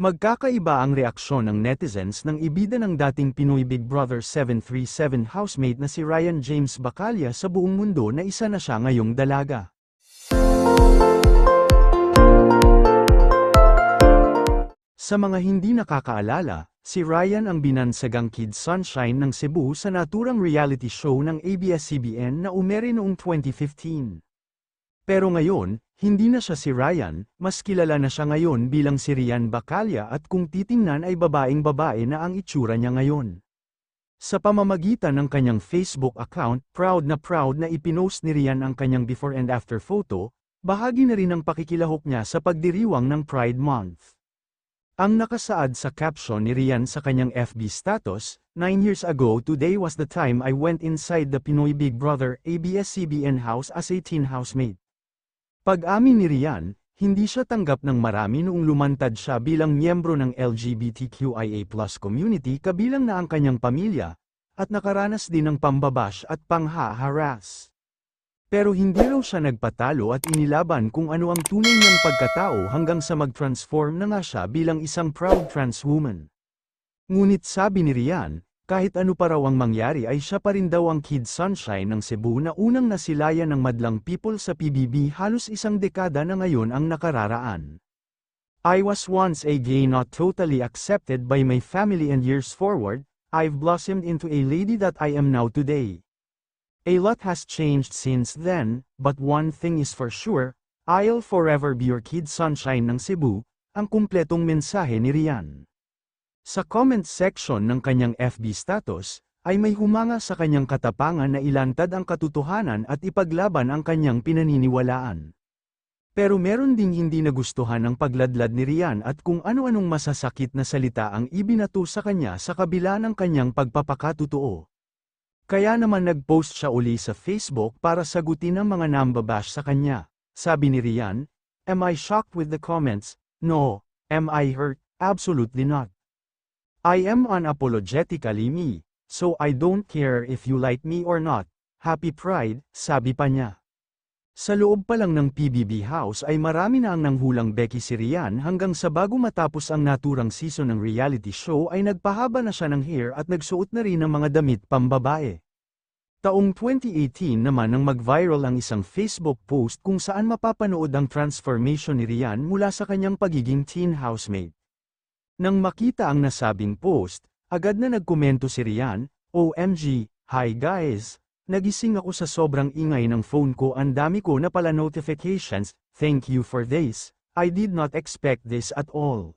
Magkakaiba ang reaksyon ng netizens nang ibida ng dating Pinoy Big Brother 737 housemate na si Ryan James Bacalia sa buong mundo na isa na siya ngayong dalaga. Sa mga hindi nakakaalala, si Ryan ang binansagang Kid Sunshine ng Cebu sa naturang reality show ng ABS-CBN na umere noong 2015. Pero ngayon, hindi na siya si Ryan, mas kilala na siya ngayon bilang si Rian Bacalia at kung titingnan ay babaeng babae na ang itsura niya ngayon. Sa pamamagitan ng kanyang Facebook account, proud na proud na ipinost ni Rian ang kanyang before and after photo, bahagi na rin ang pakikilahok niya sa pagdiriwang ng Pride Month. Ang nakasaad sa caption ni Rian sa kanyang FB status, 9 years ago today was the time I went inside the Pinoy Big Brother ABS-CBN house as a teen housemate. Pag-amin ni Rian, hindi siya tanggap ng marami noong lumantad siya bilang miyembro ng LGBTQIA+ community kabilang na ang kanyang pamilya, at nakaranas din ng pambabash at pangha-harass. Pero hindi raw siya nagpatalo at inilaban kung ano ang tunay niyang pagkatao hanggang sa mag-transform na nga siya bilang isang proud trans woman. Ngunit sabi ni Rian, kahit ano pa raw ang mangyari ay siya pa rin daw ang Kid Sunshine ng Cebu na unang nasilayan ng madlang people sa PBB halos isang dekada na ngayon ang nakararaan. I was once a gay not totally accepted by my family and years forward, I've blossomed into a lady that I am now today. A lot has changed since then, but one thing is for sure, I'll forever be your Kid Sunshine ng Cebu, ang kumpletong mensahe ni Rian. Sa comment section ng kanyang FB status, ay may humanga sa kanyang katapangan na ilantad ang katotohanan at ipaglaban ang kanyang pinaniniwalaan. Pero meron ding hindi nagustuhan ang pagladlad ni Rian at kung ano-anong masasakit na salita ang ibinato sa kanya sa kabila ng kanyang pagpapakatotoo. Kaya naman nag-post siya uli sa Facebook para sagutin ang mga nambabash sa kanya. Sabi ni Rian, Am I shocked with the comments? No. Am I hurt? Absolutely not. I am unapologetically me, so I don't care if you like me or not. Happy Pride, sabi pa niya. Sa loob pa lang ng PBB House ay marami na ang nanghulang Becky si Rian hanggang sa bago matapos ang naturang season ng reality show ay nagpahaba na siya ng hair at nagsuot na rin ng mga damit pambabae. Taong 2018 naman nang mag-viral ang isang Facebook post kung saan mapapanood ang transformation ni Rian mula sa kanyang pagiging teen housemate. Nang makita ang nasabing post, agad na nagkomento si Rian, OMG, hi guys, Nagising ako sa sobrang ingay ng phone ko ang dami ko na pala notifications, thank you for this, I did not expect this at all.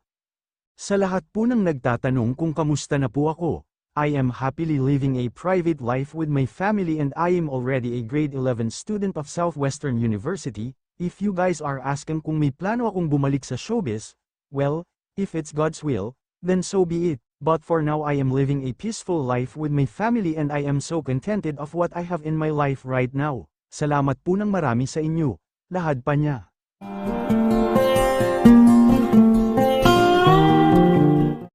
Sa lahat po ng nagtatanong kung kamusta na po ako, I am happily living a private life with my family and I am already a grade 11 student of Southwestern University, if you guys are asking kung may plano akong bumalik sa showbiz, well, if it's God's will, then so be it. But for now I am living a peaceful life with my family and I am so contented of what I have in my life right now. Salamat po ng marami sa inyo. Lahad pa niya.